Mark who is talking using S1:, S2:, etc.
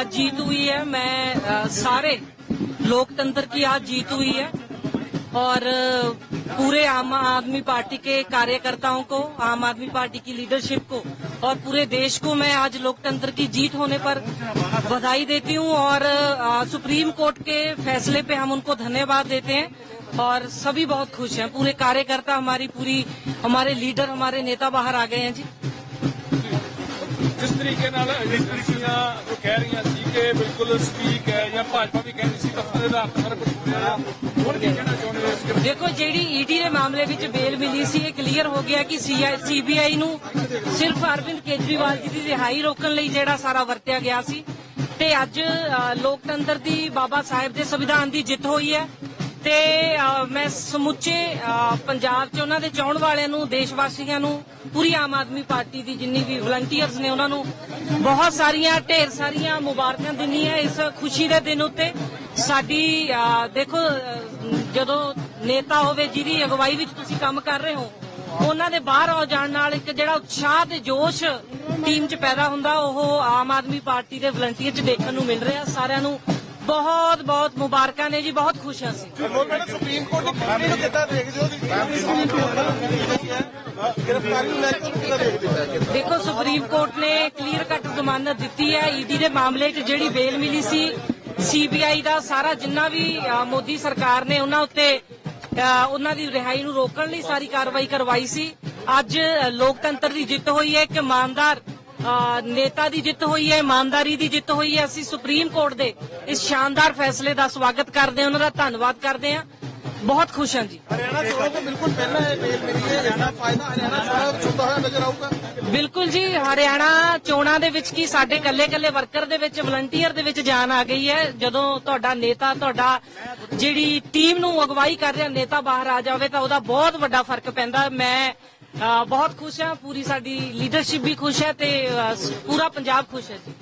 S1: आज जीत हुई है। मैं सारे लोकतंत्र की आज जीत हुई है और पूरे आम आदमी पार्टी के कार्यकर्ताओं को, आम आदमी पार्टी की लीडरशिप को और पूरे देश को मैं आज लोकतंत्र की जीत होने पर बधाई देती हूँ और सुप्रीम कोर्ट के फैसले पे हम उनको धन्यवाद देते हैं और सभी बहुत खुश हैं। पूरे कार्यकर्ता हमारी, पूरी, हमारे लीडर, हमारे नेता बाहर आ गए हैं जी।
S2: ਜਿਸ ਤਰੀਕੇ ਨਾਲ ਏਜੰਸੀਆਂ ਉਹ ਕਹਿ ਰਹੀਆਂ ਸੀ ਕਿ ਬਿਲਕੁਲ ਸਪੀਕ ਹੈ ਜਾਂ ਭਾਜਪਾ ਵੀ ਕਹਿੰਦੀ ਸੀ, ਦਫ਼ਤਰ ਦੇ ਆਧਾਰ ਤੇ ਹੁਣ ਕੀ ਕਹਿਣਾ ਚਾਹੁੰਦੇ ਹੋ ਇਸ ਗੱਲ
S1: ਦੇਖੋ, ਜਿਹੜੀ ਈਡੀ ਦੇ ਮਾਮਲੇ ਵਿੱਚ ਬੇਲ ਮਿਲੀ ਸੀ, ਇਹ ਕਲੀਅਰ ਹੋ ਗਿਆ ਕਿ ਸੀਬੀਆਈ ਨੂੰ ਸਿਰਫ ਅਰਵਿੰਦ ਕੇਜਰੀਵਾਲ ਜੀ ਦੀ ਰਿਹਾਈ ਰੋਕਣ ਲਈ ਜਿਹੜਾ ਸਾਰਾ ਵਰਤਿਆ ਗਿਆ ਸੀ। ਤੇ ਅੱਜ ਲੋਕਤੰਤਰ ਦੀ ਬਾਬਾ ਸਾਹਿਬ ਦੇ ਸੰਵਿਧਾਨ ਦੀ ਜਿੱਤ ਹੋਈ ਹੈ। ਤੇ ਮੈਂ ਸਮੁੱਚੇ ਪੰਜਾਬ 'ਚ ਉਹਨਾਂ ਦੇ ਚਾਹਣ ਵਾਲਿਆਂ ਨੂੰ ਦੇਸ਼ ਵਾਸੀਆਂ ਨੂੰ, ਪੂਰੀ ਆਮ ਆਦਮੀ ਪਾਰਟੀ ਦੀ ਜਿੰਨੀ ਵੀ ਵਲੰਟੀਅਰਸ ਨੇ ਉਹਨਾਂ ਨੂੰ, ਬਹੁਤ ਸਾਰੀਆਂ, ਢੇਰ ਸਾਰੀਆਂ ਮੁਬਾਰਕਾਂ ਦਿੰਨੀ ਹੈ ਇਸ ਖੁਸ਼ੀ ਦੇ ਦਿਨ ਉੱਤੇ। ਸਾਡੀ ਦੇਖੋ ਜਦੋਂ ਨੇਤਾ ਹੋਵੇ, ਜਿਹਦੀ ਅਗਵਾਈ ਵਿੱਚ ਤੁਸੀਂ ਕੰਮ ਕਰ ਰਹੇ ਹੋ, ਉਹਨਾਂ ਦੇ ਬਾਹਰ ਆ ਜਾਣ ਨਾਲ ਇੱਕ ਜਿਹੜਾ ਉਤਸ਼ਾਹ ਤੇ ਜੋਸ਼ ਟੀਮ 'ਚ ਪੈਦਾ ਹੁੰਦਾ, ਉਹ ਆਮ ਆਦਮੀ ਪਾਰਟੀ ਦੇ ਵਲੰਟੀਅਰ 'ਚ ਦੇਖਣ ਨੂੰ ਮਿਲ ਰਿਹਾ, ਸਾਰਿਆਂ ਨੂੰ ਬਹੁਤ ਬਹੁਤ ਮੁਬਾਰਕਾਂ ਨੇ ਜੀ ਬਹੁਤ ਖੁਸ਼ ਹਾਂ ਅਸੀਂ।
S3: ਸੁਪਰੀਮ ਕੋਰਟ ਦੀ ਫੈਸਲੇ ਨੂੰ ਕਿੱਦਾਂ ਦੇਖਦੇ ਹੋ? ਸੁਪਰੀਮ ਕੋਰਟ ਨੇ ਗ੍ਰਿਫਤਾਰੀ ਨੂੰ ਲੈ ਕੇ ਕਿੱਦਾਂ ਦੇਖਦੇ ਹੋ?
S1: ਦੇਖੋ ਸੁਪਰੀਮ ਕੋਰਟ ਨੇ ਕਲੀਅਰ ਕੱਟ ਜ਼ਮਾਨਤ ਦਿੱਤੀ ਹੈ। ਈਡੀ ਦੇ ਮਾਮਲੇ 'ਚ ਜਿਹੜੀ ਬੇਲ ਮਿਲੀ ਸੀ ਸੀਬੀਆਈ ਦਾ ਸਾਰਾ ਜਿੰਨਾ ਵੀ ਅ, ਮੋਦੀ ਸਰਕਾਰ ਨੇ ਉਹਨਾਂ ਉੱਤੇ ਅ, ਉਹਨਾਂ ਦੀ ਰਿਹਾਈ ਨੂੰ ਰੋਕਣ ਲਈ ਸਾਰੀ ਕਾਰਵਾਈ ਕਰਵਾਈ ਸੀ। ਅੱਜ ਅ, ਲੋਕਤੰਤਰ ਦੀ ਜਿੱਤ ਹੋਈ ਹੈ। ਇੱਕ ਇਮਾਨਦਾਰ ਨੇਤਾ ਦੀ ਜਿੱਤ ਹੋਈ ਹੈ ਇਮਾਨਦਾਰੀ ਦੀ ਜਿੱਤ ਹੋਈ ਹੈ। ਅਸੀਂ ਸੁਪਰੀਮ ਕੋਰਟ ਦੇ ਇਸ ਸ਼ਾਨਦਾਰ ਫੈਸਲੇ ਦਾ ਸਵਾਗਤ ਕਰਦੇ ਹਾਂ। ਉਹਨਾਂ ਦਾ ਧੰਨਵਾਦ ਕਰਦੇ ਹਾਂ। ਬਹੁਤ ਖੁਸ਼ ਹਾਂ ਜੀ।
S3: ਹਰਿਆਣਾ ਚੋਣੋਂ ਤੋਂ ਬਿਲਕੁਲ ਪਹਿਲਾਂ ਇਹ ਬੇਲ ਮਿਲੀ ਹੈ। ਜ਼ਿਆਦਾ ਫਾਇਦਾ ਹਰਿਆਣਾ ਵਿੱਚ ਹੁੰਦਾ ਹੋਇਆ ਨਜ਼ਰ ਆਊਗਾ।
S1: ਬਿਲਕੁਲ ਜੀ ਹਰਿਆਣਾ ਚੋਣਾਂ ਦੇ ਵਿੱਚ ਕੀ ਸਾਡੇ ਕੱਲੇ ਕੱਲੇ ਵਰਕਰ ਦੇ ਵਿੱਚ ਵਲੰਟੀਅਰ ਦੇ ਵਿੱਚ ਜਾਨ ਆ ਗਈ ਹੈ। ਜਦੋਂ ਤੁਹਾਡਾ ਨੇਤਾ ਤੁਹਾਡਾ ਜਿਹੜੀ ਟੀਮ ਨੂੰ ਅਗਵਾਈ ਕਰ ਰਿਹਾ ਨੇਤਾ ਬਾਹਰ ਆ ਜਾਵੇ ਤਾਂ ਉਹਦਾ ਬਹੁਤ ਵੱਡਾ ਫ਼ਰਕ ਪੈਂਦਾ। ਮੈਂ ਬਹੁਤ ਖੁਸ਼ ਹਾਂ, ਪੂਰੀ ਸਾਡੀ ਲੀਡਰਸ਼ਿਪ ਵੀ ਖੁਸ਼ ਹੈ ਤੇ ਪੂਰਾ ਪੰਜਾਬ ਖੁਸ਼ ਹੈ ਜੀ।